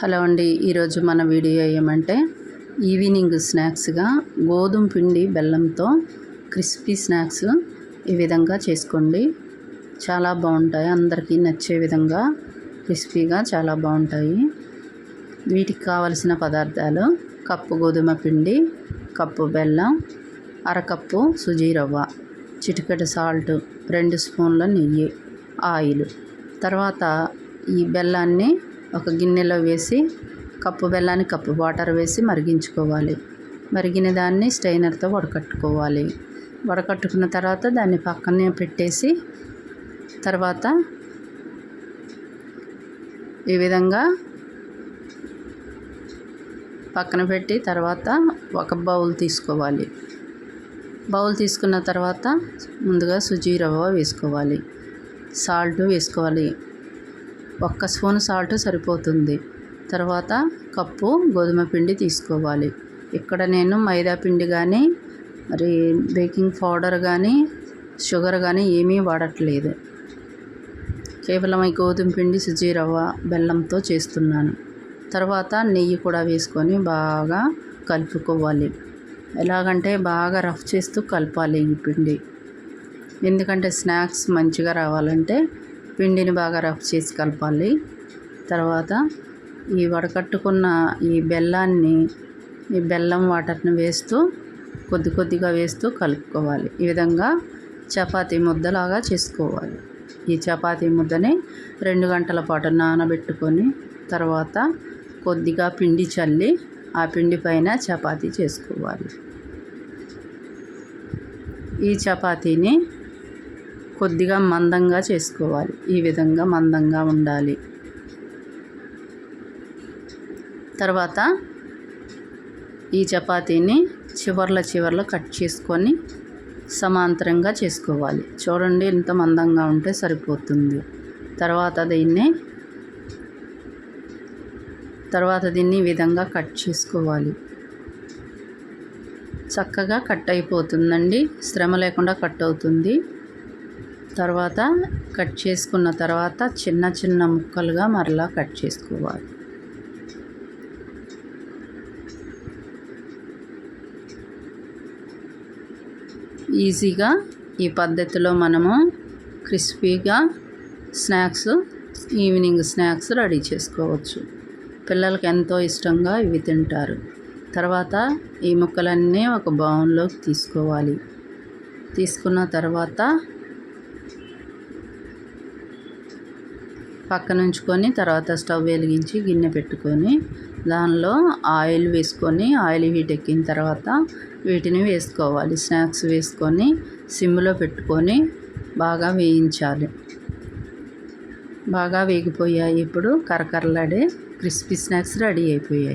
Hello అండి ఈరోజు మన వీడియో ఏమంటే ఈవినింగ్ స్నాక్స్గా గోధుమ పిండి బెల్లంతో క్రిస్పీ స్నాక్స్ ఈ విధంగా చేసుకోండి. చాలా బాగుంటాయి అందరికీ నచ్చే విధంగా క్రిస్పీగా చాలా బాగుంటాయి. వీటికి కావలసిన పదార్థాలు కప్పు గోధుమ పిండి కప్పు బెల్లం అరకప్పు సుజీ రవ్వ చిటికెడు సాల్ట్ రెండు స్పూన్ల నెయ్యి ఆయిల్. తర్వాత ఈ బెల్లాన్ని ఒక గిన్నెలో వేసి కప్పు బెల్లాన్ని కప్పు వాటర్ వేసి మరిగించుకోవాలి. మరిగిన దాన్ని స్ట్రైనర్తో వడకట్టుకోవాలి. వడకట్టుకున్న తర్వాత దాన్ని పక్కనే పెట్టేసి తర్వాత ఈ విధంగా పక్కన పెట్టి తర్వాత ఒక బౌల్ తీసుకోవాలి. బౌల్ తీసుకున్న తర్వాత ముందుగా సుజీ రవ్వ వేసుకోవాలి. సాల్ట్ వేసుకోవాలి. ఒక్క స్పూన్ సాల్ట్ సరిపోతుంది. తర్వాత కప్పు గోధుమ పిండి తీసుకోవాలి. ఇక్కడ నేను మైదా పిండి కానీ మరి బేకింగ్ పౌడర్ కానీ షుగర్ కానీ ఏమీ వాడట్లేదు. కేవలం ఈ గోధుమ పిండి సుజీ రవ్వ బెల్లంతో చేస్తున్నాను. తర్వాత నెయ్యి కూడా వేసుకొని బాగా కలుపుకోవాలి. ఎలాగంటే బాగా రఫ్ చేస్తూ కలపాలి ఈ పిండి. ఎందుకంటే స్నాక్స్ మంచిగా రావాలంటే పిండిని బాగా రఫ్ చేసి కలపాలి. తర్వాత ఈ వడకట్టుకున్న ఈ బెల్లాన్ని ఈ బెల్లం వాటర్ని వేస్తూ కొద్ది కొద్దిగా వేస్తూ కలుపుకోవాలి. ఈ విధంగా చపాతీ ముద్దలాగా చేసుకోవాలి. ఈ చపాతీ ముద్దని రెండు గంటల పాటు నానబెట్టుకొని తర్వాత కొద్దిగా పిండి చల్లి ఆ పిండి పైన చపాతీ చేసుకోవాలి. ఈ చపాతీని కొద్దిగా మందంగా చేసుకోవాలి. ఈ విధంగా మందంగా ఉండాలి. తర్వాత ఈ చపాతీని చివర్ల చివర్ల కట్ చేసుకొని సమాంతరంగా చేసుకోవాలి. చూడండి ఎంత మందంగా ఉంటే సరిపోతుంది. తర్వాత దీన్ని తర్వాత దీన్ని ఈ విధంగా కట్ చేసుకోవాలి. చక్కగా కట్ అయిపోతుందండి. శ్రమ లేకుండా కట్ అవుతుంది. తర్వాత కట్ చేసుకున్న తర్వాత చిన్న చిన్న ముక్కలుగా మరలా కట్ చేసుకోవాలి. ఈజీగా ఈ పద్ధతిలో మనము క్రిస్పీగా స్నాక్స్ ఈవినింగ్ స్నాక్స్ రెడీ చేసుకోవచ్చు. పిల్లలకి ఎంతో ఇష్టంగా ఇవి తింటారు. తర్వాత ఈ ముక్కలన్నీ ఒక బౌన్లోకి తీసుకోవాలి. తీసుకున్న తర్వాత పక్కన ఉంచుకొని తర్వాత స్టవ్ వెలిగించి గిన్నె పెట్టుకొని దానిలో ఆయిల్ వేసుకొని ఆయిల్ హీట్ ఎక్కిన తర్వాత వీటిని వేసుకోవాలి. స్నాక్స్ వేసుకొని సిమ్లో పెట్టుకొని బాగా వేయించాలి. బాగా వేగిపోయాయి. ఇప్పుడు కరకరలాడే క్రిస్పీ స్నాక్స్ రెడీ అయిపోయాయి.